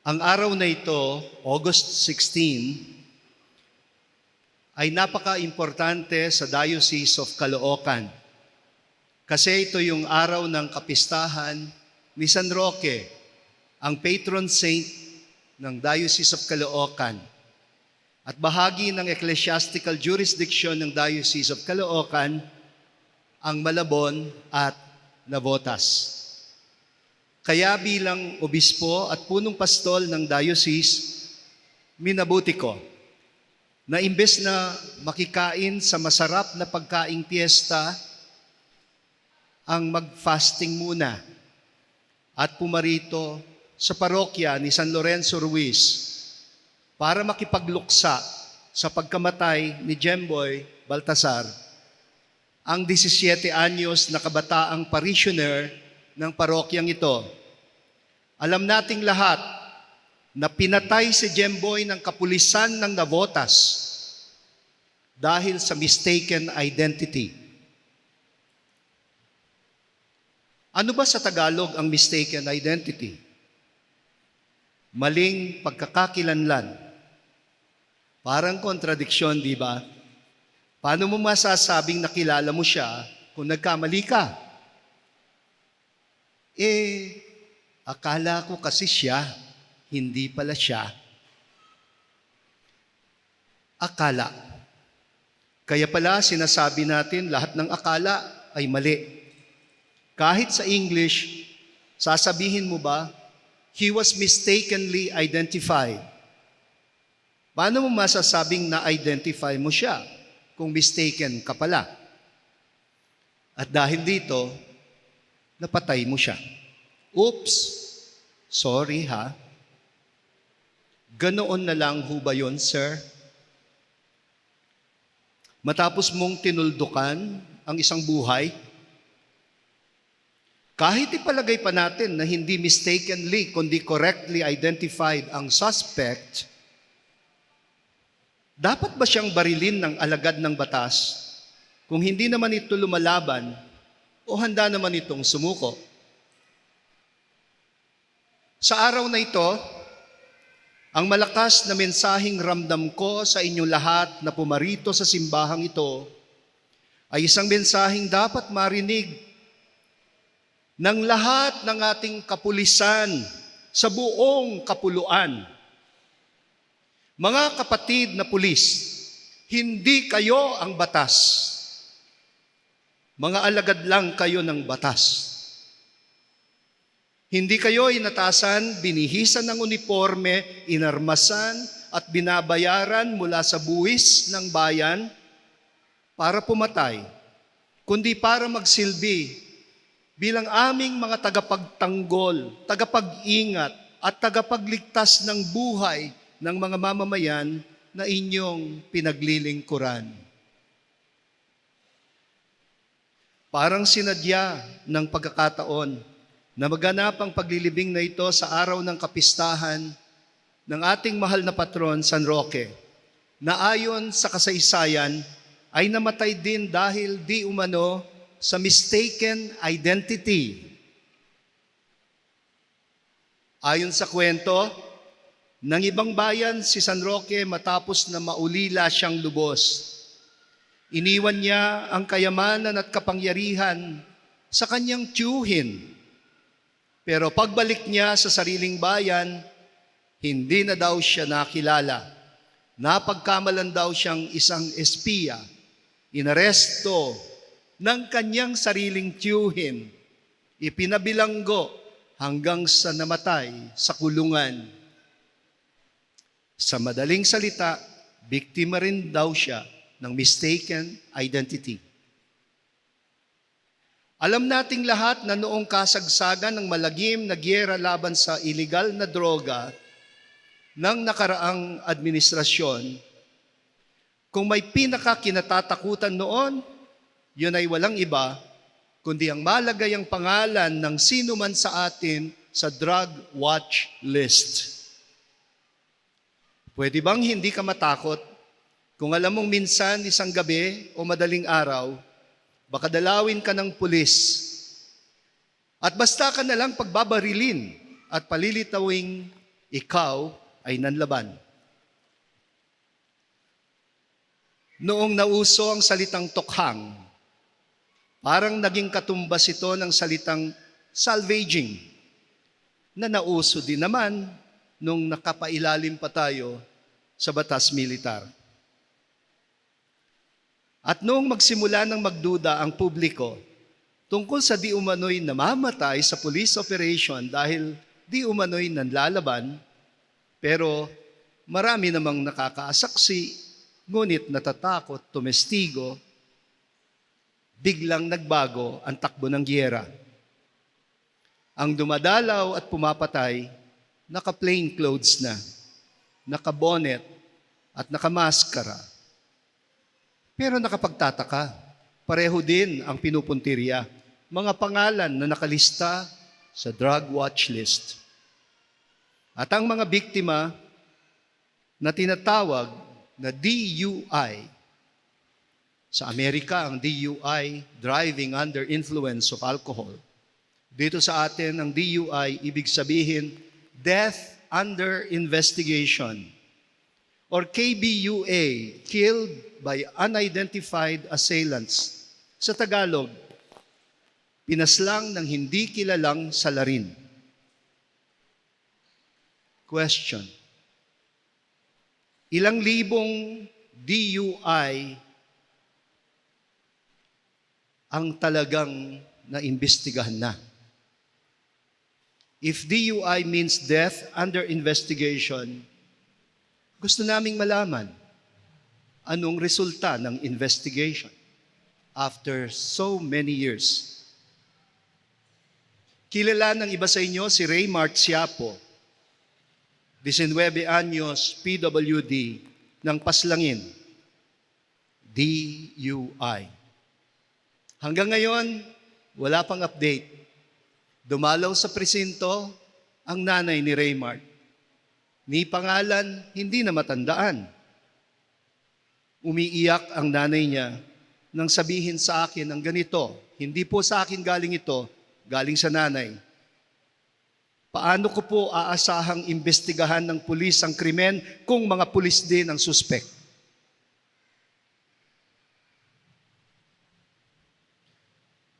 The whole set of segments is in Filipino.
Ang araw na ito, August 16, ay napaka-importante sa Diocese of Caloocan. Kasi ito yung araw ng kapistahan ni San Roque, ang patron saint ng Diocese of Caloocan. At bahagi ng ecclesiastical jurisdiction ng Diocese of Caloocan, ang Malabon at Navotas. Kaya bilang obispo at punong pastol ng diocese, minabuti ko na imbes na makikain sa masarap na pagkaing piyesta, ang mag-fasting muna at pumarito sa parokya ni San Lorenzo Ruiz para makipagluksa sa pagkamatay ni Jemboy Baltasar, ang 17 anyos na kabataang parishioner ng parokyang ito. Alam nating lahat na pinatay si Jemboy ng kapulisan ng Navotas dahil sa mistaken identity. Ano ba sa Tagalog ang mistaken identity? Maling pagkakakilanlan. Parang kontradiksyon, di ba? Paano mo masasabing nakilala mo siya kung nagkamali ka? Eh, akala ko kasi siya, hindi pala siya. Akala. Kaya pala sinasabi natin lahat ng akala ay mali. Kahit sa English, sasabihin mo ba, he was mistakenly identified. Paano mo masasabing na-identify mo siya kung mistaken ka pala? At dahil dito, napatay mo siya. Oops, sorry ha. Ganoon na lang ho ba yun, sir? Matapos mong tinuldukan ang isang buhay, kahit ipalagay pa natin na hindi mistakenly, kundi correctly identified ang suspect, dapat ba siyang barilin ng alagad ng batas kung hindi naman ito lumalaban o handa naman itong sumuko? Sa araw na ito, ang malakas na mensaheng ramdam ko sa inyong lahat na pumarito sa simbahang ito ay isang mensaheng dapat marinig ng lahat ng ating kapulisan sa buong kapuluan. Mga kapatid na pulis, hindi kayo ang batas. Mga alagad lang kayo ng batas. Hindi kayo inatasan, binihisan ng uniforme, inarmasan at binabayaran mula sa buwis ng bayan para pumatay, kundi para magsilbi bilang aming mga tagapagtanggol, tagapag-ingat at tagapagligtas ng buhay ng mga mamamayan na inyong pinaglilingkuran. Parang sinadya ng pagkakataon na maganap ang paglilibing na ito sa araw ng kapistahan ng ating mahal na patron, San Roque, na ayon sa kasaysayan ay namatay din dahil di umano sa mistaken identity. Ayon sa kwento, ng ibang bayan si San Roque matapos na maulila siyang lubos. Iniwan niya ang kayamanan at kapangyarihan sa kanyang tiyuhin. Pero pagbalik niya sa sariling bayan, hindi na daw siya nakilala. Napagkamalan daw siyang isang espiya. Inaresto ng kanyang sariling tiyuhin. Ipinabilanggo hanggang sa namatay sa kulungan. Sa madaling salita, biktima rin daw siya ng mistaken identity. Alam nating lahat na noong kasagsagan ng malagim na gyera laban sa illegal na droga ng nakaraang administrasyon, kung may pinakakinatatakutan noon, yun ay walang iba, kundi ang malagayang pangalan ng sino man sa atin sa drug watch list. Pwede bang hindi ka matakot kung alam mong minsan isang gabi o madaling araw, baka dalawin ka ng pulis at basta ka na lang pagbabarilin at palilitawing ikaw ay nanlaban. Noong nauso ang salitang tokhang, parang naging katumbas ito ng salitang salvaging na nauso din naman nung nakapailalim pa tayo sa batas militar. At noong magsimula ng magduda ang publiko tungkol sa di umano'y namamatay sa police operation dahil di umano'y nanlalaban, pero marami namang nakakaasaksi, ngunit natatakot, tumestigo, biglang nagbago ang takbo ng giyera. Ang dumadalaw at pumapatay, naka-plain clothes na, naka-bonnet at naka-maskara. Pero nakapagtataka, pareho din ang pinupuntirya, mga pangalan na nakalista sa drug watch list. At ang mga biktima na tinatawag na DUI, sa Amerika ang DUI, driving under influence of alcohol. Dito sa atin, ang DUI, ibig sabihin, death under investigation. Or KBUA, killed by unidentified assailants. Sa Tagalog, pinaslang ng hindi kilalang salarin. Question. Ilang libong DUI ang talagang naimbestigahan na. If DUI means death under investigation, gusto naming malaman anong resulta ng investigation after so many years. Kilala ng iba sa inyo si Raymart Siapo, 19 anyos, PWD, ng Paslangin, DUI. Hanggang ngayon, wala pang update. Dumalaw sa presinto ang nanay ni Raymart. Ni pangalan, hindi na matandaan. Umiiyak ang nanay niya nang sabihin sa akin ang ganito. Hindi po sa akin galing ito, galing sa nanay. Paano ko po aasahang imbestigahan ng pulis ang krimen kung mga pulis din ang suspect?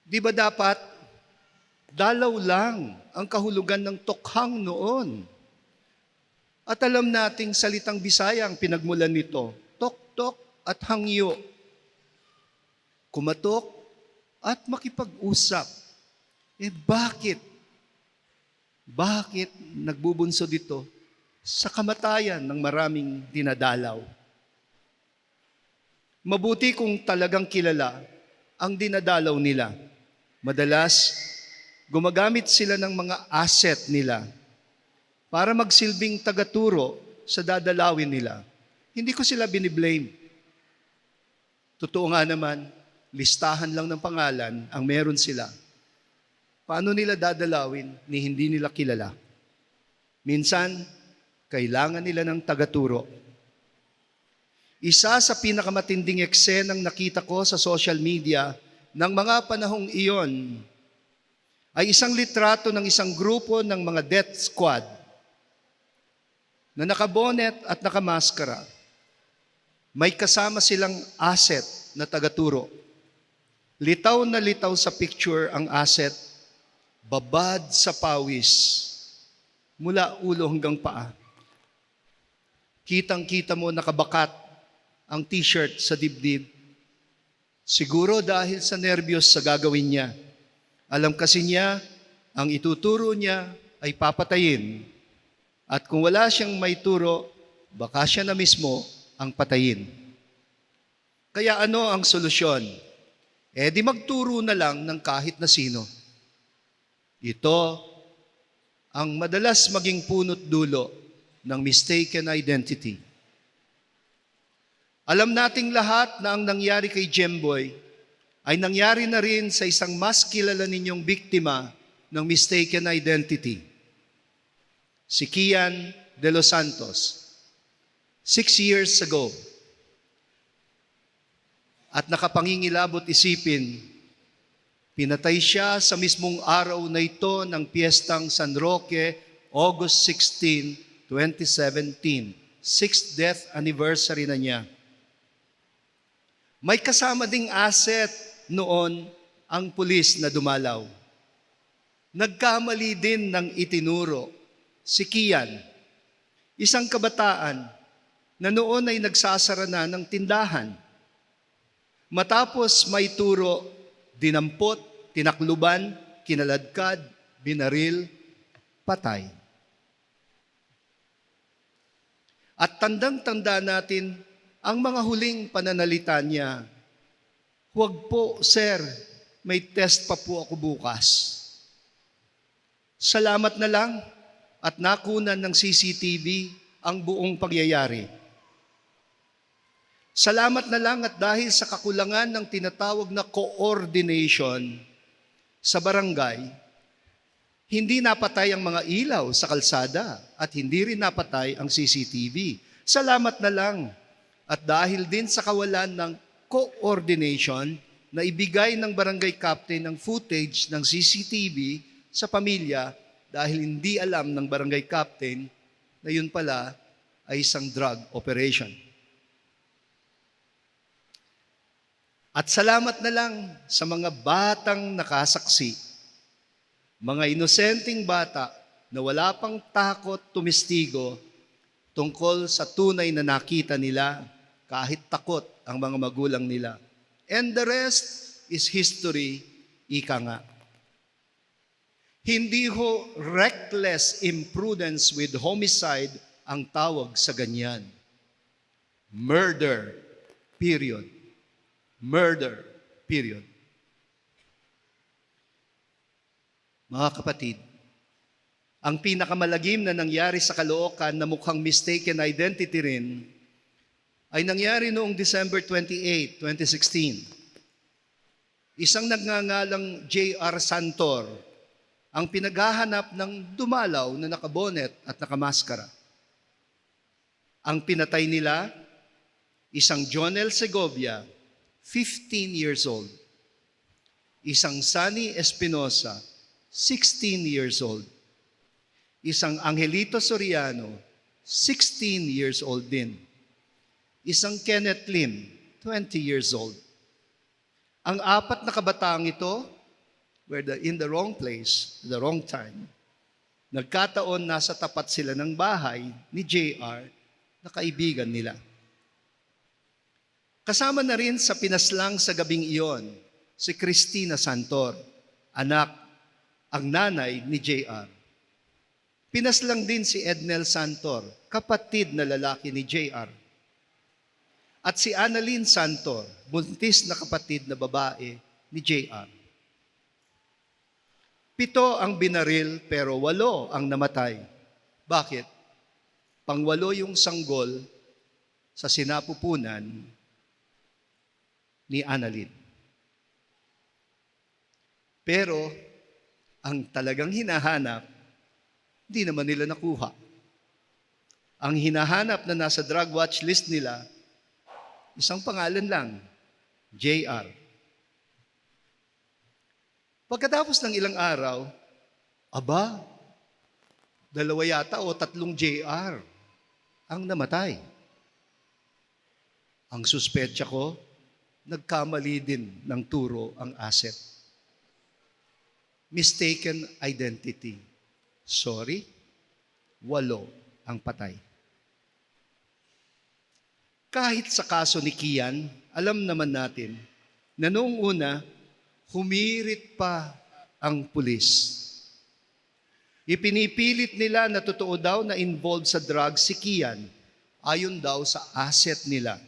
Di ba dapat dalaw lang ang kahulugan ng tokhang noon? At alam nating salitang Bisaya ang pinagmulan nito, tok-tok at hangyo. Kumatok at makipag-usap. Eh bakit? Bakit nagbubunso dito? Sa kamatayan ng maraming dinadalaw. Mabuti kung talagang kilala ang dinadalaw nila. Madalas, gumagamit sila ng mga asset nila para magsilbing tagaturo sa dadalawin nila. Hindi ko sila biniblame. Totoo nga naman, listahan lang ng pangalan ang meron sila. Paano nila dadalawin ni hindi nila kilala? Minsan, kailangan nila ng tagaturo. Isa sa pinakamatinding eksenang nakita ko sa social media ng mga panahong iyon ay isang litrato ng isang grupo ng mga death squad na nakabonet at nakamaskara. May kasama silang asset na tagaturo. Litaw na litaw sa picture ang asset, babad sa pawis, mula ulo hanggang paa. Kitang-kita mo nakabakat ang t-shirt sa dibdib. Siguro dahil sa nervyos sa gagawin niya. Alam kasi niya, ang ituturo niya ay papatayin. At kung wala siyang may turo, baka siya na mismo ang patayin. Kaya ano ang solusyon? Eh di magturo na lang ng kahit na sino. Ito ang madalas maging punot dulo ng mistaken identity. Alam nating lahat na ang nangyari kay Jemboy ay nangyari na rin sa isang mas kilala ninyong biktima ng mistaken identity. Si Kian de los Santos. Six years ago. At nakapangingilabot isipin, pinatay siya sa mismong araw na ito ng piyestang San Roque, August 16, 2017. Sixth death anniversary na niya. May kasama ding asset noon ang pulis na dumalaw. Nagkamali din ng itinuro si Kian, isang kabataan na noon ay nagsasara na ng tindahan. Matapos may turo, dinampot, tinakluban, kinaladkad, binaril, patay. At tandang-tanda natin ang mga huling pananalita niya. Huwag po, sir, may test pa po ako bukas. Salamat na lang at nakunan ng CCTV ang buong pagyayari. Salamat na lang at dahil sa kakulangan ng tinatawag na coordination sa barangay, hindi napatay ang mga ilaw sa kalsada at hindi rin napatay ang CCTV. Salamat na lang. At dahil din sa kawalan ng coordination na ibigay ng barangay captain ng footage ng CCTV sa pamilya dahil hindi alam ng barangay captain na yun pala ay isang drug operation. At salamat na lang sa mga batang nakasaksi, mga inosenteng bata na wala pang takot tumistigo tungkol sa tunay na nakita nila kahit takot ang mga magulang nila. And the rest is history, ika nga. Hindi ho reckless imprudence with homicide ang tawag sa ganyan. Murder, period. Murder, period. Mga kapatid, ang pinakamalagim na nangyari sa Caloocan na mukhang mistaken identity rin ay nangyari noong December 28, 2016. Isang nagngangalang J.R. Santor ang pinaghahanap ng dumalaw na nakabonet at nakamaskara. Ang pinatay nila, isang Jonel Segovia, 15 years old. Isang Sunny Espinosa, 16 years old. Isang Angelito Soriano, 16 years old din. Isang Kenneth Lim, 20 years old. Ang apat na kabataang ito were the, in the wrong place, the wrong time. Nagkataon nasa tapat sila ng bahay ni JR na kaibigan nila. Kasama na rin sa pinaslang sa gabing iyon si Christina Santor, anak, ang nanay ni JR. Pinaslang din si Ednel Santor, kapatid na lalaki ni JR. At si Annalyn Santor, buntis na kapatid na babae ni JR. Pito ang binaril pero walo ang namatay. Bakit? Pangwalo yung sanggol sa sinapupunan ni Annalyn. Pero ang talagang hinahanap, hindi naman nila nakuha. Ang hinahanap na nasa drug watch list nila, isang pangalan lang, JR. Pagkatapos ng ilang araw, aba, dalawa yata o tatlong JR ang namatay. Ang suspetsa ko, nagkamali din ng turo ang asset. Mistaken identity. Sorry, walo ang patay. Kahit sa kaso ni Kian, alam naman natin na noong una, humirit pa ang pulis. Ipinipilit nila na totoo daw na involved sa drugs si Kian ayon daw sa asset nila.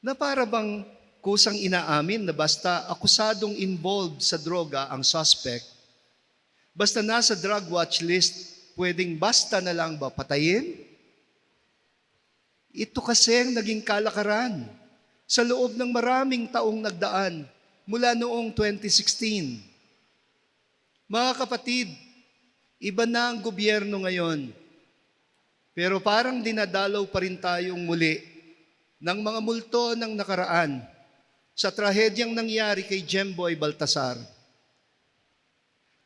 Na para bang kusang inaamin na basta akusadong involved sa droga ang suspect, basta nasa drug watch list, pwedeng basta na lang ba patayin? Ito kasi ang naging kalakaran sa loob ng maraming taong nagdaan mula noong 2016. Mga kapatid, iba na ang gobyerno ngayon. Pero parang dinadalaw pa rin tayong muli ng mga multo ng nakaraan sa trahedyang nangyari kay Jemboy Baltasar.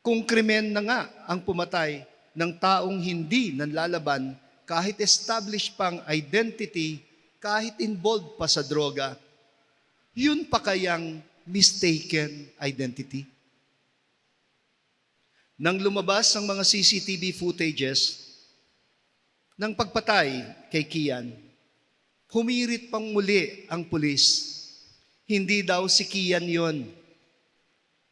Kung krimen na nga ang pumatay, ng taong hindi nanlalaban kahit established pang identity, kahit involved pa sa droga, yun pa kayang mistaken identity? Nang lumabas ang mga CCTV footages ng pagpatay kay Kian, humirit pang muli ang pulis. Hindi daw si Kian yon,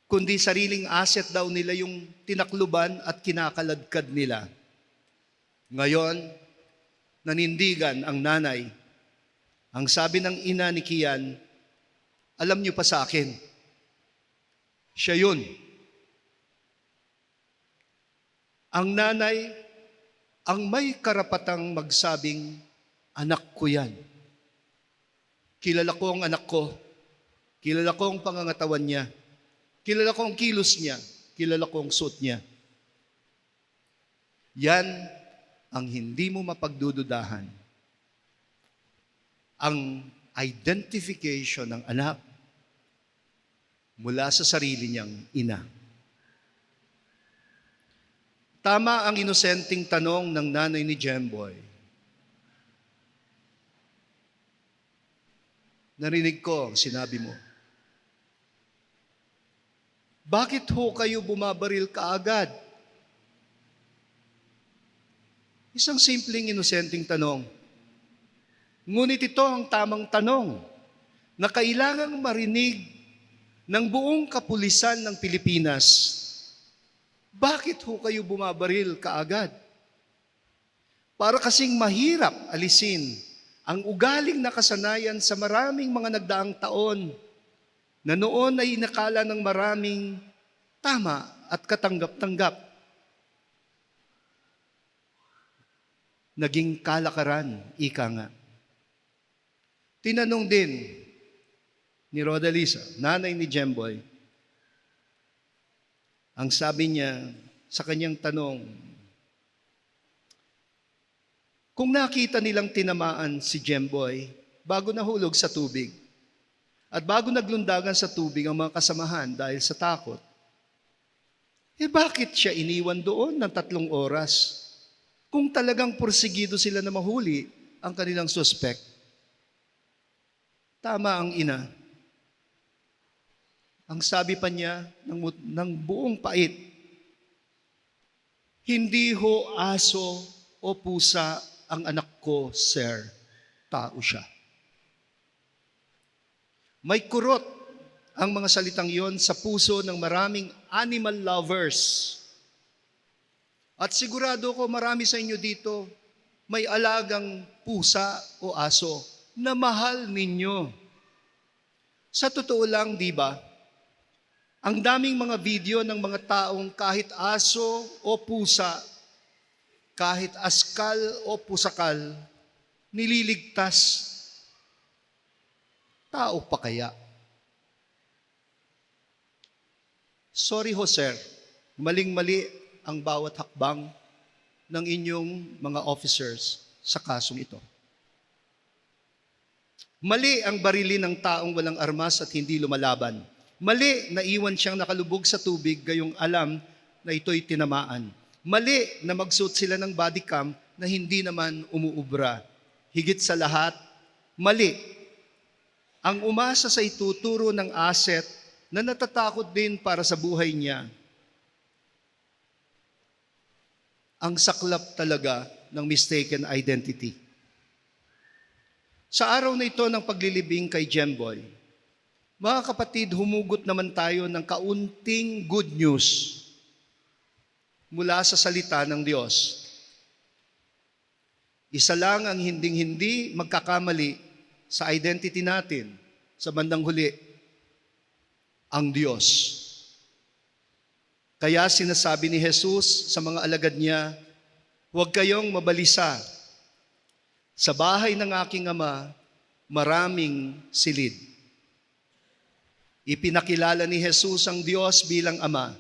kundi sariling asset daw nila yung tinakluban at kinakaladkad nila. Ngayon, nanindigan ang nanay. Ang sabi ng ina ni Kian, alam niyo pa sa akin, siya yun. Ang nanay, ang may karapatang magsabing, anak ko yan. Kilala ko ang anak ko. Kilala ko ang pangangatawan niya. Kilala ko ang kilos niya. Kilala ko ang suot niya. Yan ang hindi mo mapagdududahan. Ang identification ng anak mula sa sarili niyang ina. Tama ang inosenteng tanong ng nanay ni Jemboy. Narinig ko ang sinabi mo. Bakit ho kayo bumabaril kaagad? Isang simpleng inosenteng tanong. Ngunit ito ang tamang tanong na kailangang marinig ng buong kapulisan ng Pilipinas. Bakit ho kayo bumabaril kaagad? Para kasing mahirap alisin ang ugaling nakasanayan sa maraming mga nagdaang taon na noon ay inakala ng maraming tama at katanggap-tanggap. Naging kalakaran, ika nga. Tinanong din ni Rodalisa, nanay ni Jemboy, ang sabi niya sa kanyang tanong, kung nakita nilang tinamaan si Jemboy bago nahulog sa tubig at bago naglundagan sa tubig ang mga kasamahan dahil sa takot, eh bakit siya iniwan doon ng tatlong oras kung talagang porsigido sila na mahuli ang kanilang suspect? Tama ang ina. Ang sabi pa niya ng, ng buong pait, hindi ho aso o pusa ang anak ko, sir. Tao siya. May kurot ang mga salitang yon sa puso ng maraming animal lovers. At sigurado ko marami sa inyo dito may alagang pusa o aso na mahal ninyo. Sa totoo lang, di ba? Ang daming mga video ng mga taong kahit aso o pusa, kahit askal o pusakal, nililigtas. Tao pa kaya? Sorry ho sir, maling-mali ang bawat hakbang ng inyong mga officers sa kasong ito. Mali ang barili ng taong walang armas at hindi lumalaban. Mali na iwan siyang nakalubog sa tubig gayong alam na ito'y tinamaan. Mali na magsuot sila ng body cam na hindi naman umuubra. Higit sa lahat, mali ang umasa sa ituturo ng asset na natatakot din para sa buhay niya. Ang saklap talaga ng mistaken identity. Sa araw na ito ng paglilibing kay Jemboy, mga kapatid, humugot naman tayo ng kaunting good news mula sa salita ng Diyos. Isa lang ang hinding-hindi magkakamali sa identity natin sa bandang huli, ang Diyos. Kaya sinasabi ni Jesus sa mga alagad niya, huwag kayong mabalisa. Sa bahay ng aking ama, maraming silid. Ipinakilala ni Jesus ang Diyos bilang Ama,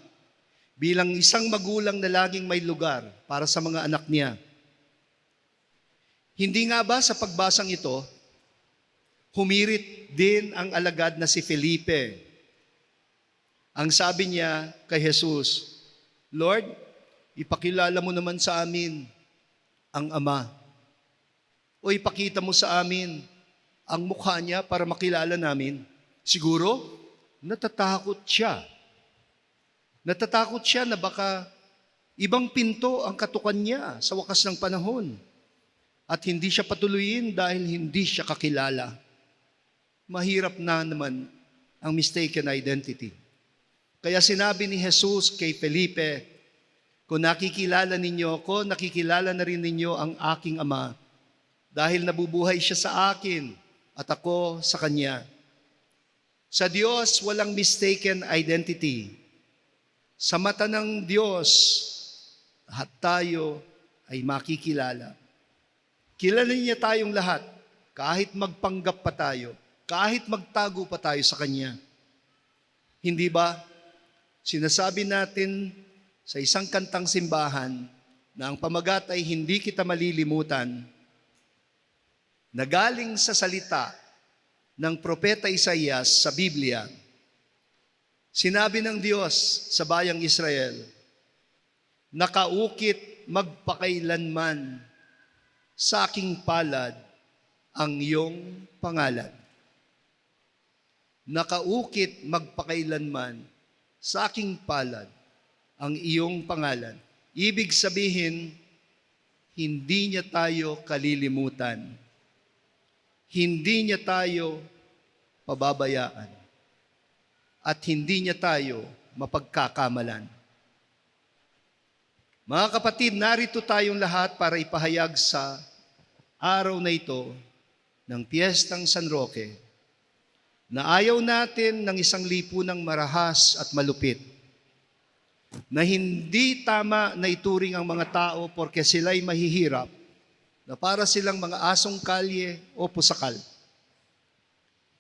bilang isang magulang na laging may lugar para sa mga anak niya. Hindi nga ba sa pagbasang ito, humirit din ang alagad na si Felipe. Ang sabi niya kay Jesus, Lord, ipakilala mo naman sa amin ang Ama. O ipakita mo sa amin ang mukha niya para makilala namin. Siguro, natatakot siya. Natatakot siya na baka ibang pinto ang katukan niya sa wakas ng panahon. At hindi siya patuloyin dahil hindi siya kakilala. Mahirap na naman ang mistaken identity. Kaya sinabi ni Jesus kay Felipe, kung nakikilala ninyo ako, nakikilala na rin ninyo ang aking Ama dahil nabubuhay siya sa akin at ako sa Kanya. Sa Diyos, walang mistaken identity. Sa mata ng Diyos, lahat tayo ay makikilala. Kilala niya tayong lahat, kahit magpanggap pa tayo, kahit magtago pa tayo sa Kanya. Hindi ba? Sinasabi natin sa isang kantang simbahan na ang pamagat ay hindi kita malilimutan na galing sa salita ng propeta Isaías sa Biblia. Sinabi ng Diyos sa bayang Israel, Nakaukit magpakailanman sa aking palad ang iyong pangalan. Nakaukit magpakailanman sa aking palad ang iyong pangalan. Ibig sabihin, hindi niya tayo kalilimutan. Hindi niya tayo pababayaan. At hindi niya tayo mapagkakamalan. Mga kapatid, narito tayong lahat para ipahayag sa araw na ito ng Piyestang San Roque na ayaw natin ng isang lipunang marahas at malupit na hindi tama na ituring ang mga tao porque sila'y mahihirap na para silang mga asong kalye o pusakal.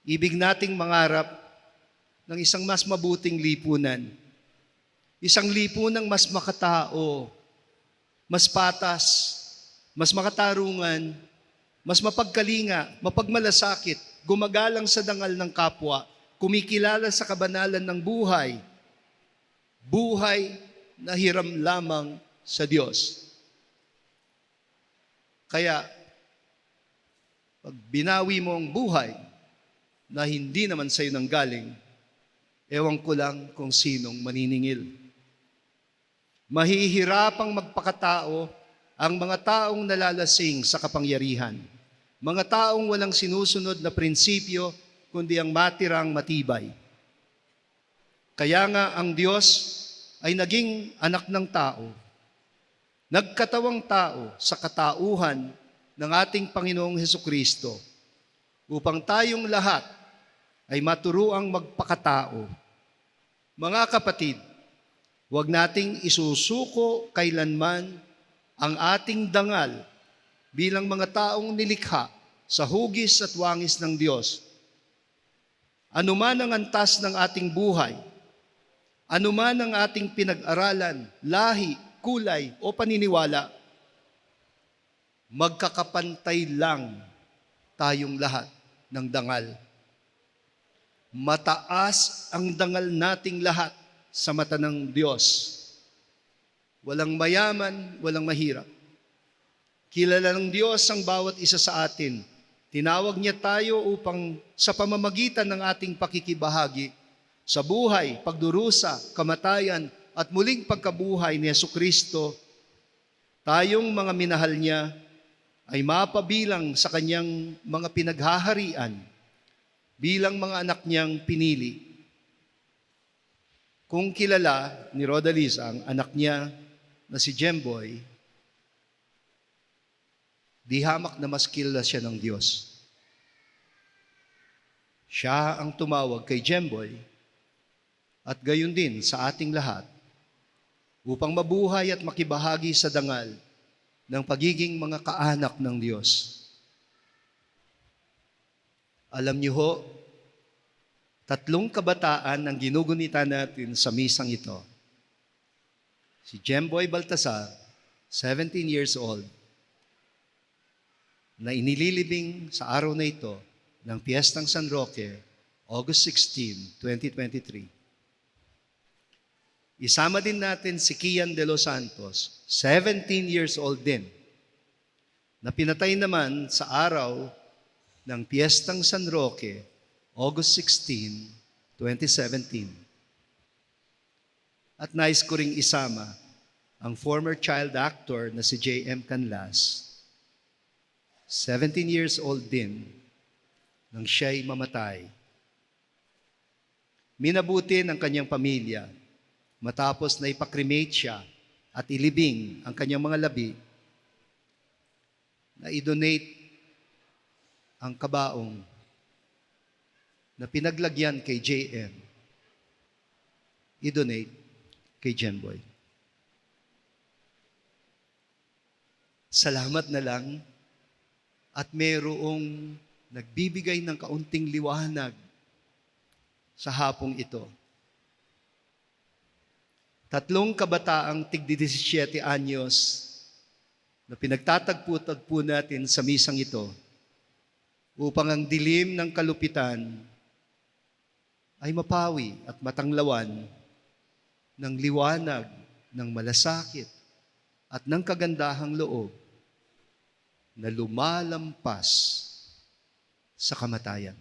Ibig nating mangarap ng isang mas mabuting lipunan. Isang lipunang mas makatao, mas patas, mas makatarungan, mas mapagkalinga, mapagmalasakit, gumagalang sa dangal ng kapwa, kumikilala sa kabanalan ng buhay, buhay na hiram lamang sa Diyos. Kaya, pag binawi mo ang buhay na hindi naman sa'yo nang galing, ewan ko lang kung sinong maniningil. Mahihirapang magpakatao ang mga taong nalalasing sa kapangyarihan. Mga taong walang sinusunod na prinsipyo, kundi ang matirang matibay. Kaya nga ang Diyos ay naging anak ng tao. Nagkatawang tao sa katauhan ng ating Panginoong Heso Kristo upang tayong lahat ay maturuang magpakatao. Mga kapatid, huwag nating isusuko kailanman ang ating dangal bilang mga taong nilikha sa hugis at wangis ng Diyos. Anuman ang antas ng ating buhay, anuman ang ating pinag-aralan, lahi, kulay o paniniwala, magkakapantay lang tayong lahat ng dangal. Mataas ang dangal nating lahat sa mata ng Diyos. Walang mayaman, walang mahirap. Kilala ng Diyos ang bawat isa sa atin. Tinawag niya tayo upang sa pamamagitan ng ating pakikibahagi sa buhay, pagdurusa, kamatayan, at muling pagkabuhay ni Yesu Kristo, tayong mga minahal niya ay mapabilang sa kanyang mga pinaghaharian bilang mga anak niyang pinili. Kung kilala ni Rodalis ang anak niya na si Jemboy, di hamak na mas kilala siya ng Diyos. Siya ang tumawag kay Jemboy at gayon din sa ating lahat upang mabuhay at makibahagi sa dangal ng pagiging mga kaanak ng Diyos. Alam niyo ho, tatlong kabataan ang ginugunita natin sa misang ito. Si Jemboy Baltasar, 17 years old, na inililibing sa araw na ito ng Piestang San Roque, August 16, 2023. Isama din natin si Kian de los Santos, 17 years old din, na pinatay naman sa araw ng Piestang San Roque, August 16, 2017. At nais ko ring isama ang former child actor na si J.M. Canlas, 17 years old din, nang siya'y mamatay. Minabuti ng kanyang pamilya matapos na ipakremate siya at ilibing ang kanyang mga labi na i-donate ang kabaong na pinaglagyan kay JM, i-donate kay Jemboy. Salamat na lang at mayroong nagbibigay ng kaunting liwanag sa hapong ito. Tatlong kabataang tigdi 17 anyos na pinagtatagpo-tagpo natin sa misang ito upang ang dilim ng kalupitan ay mapawi at matanglawan ng liwanag ng malasakit at ng kagandahang loob na lumalampas sa kamatayan.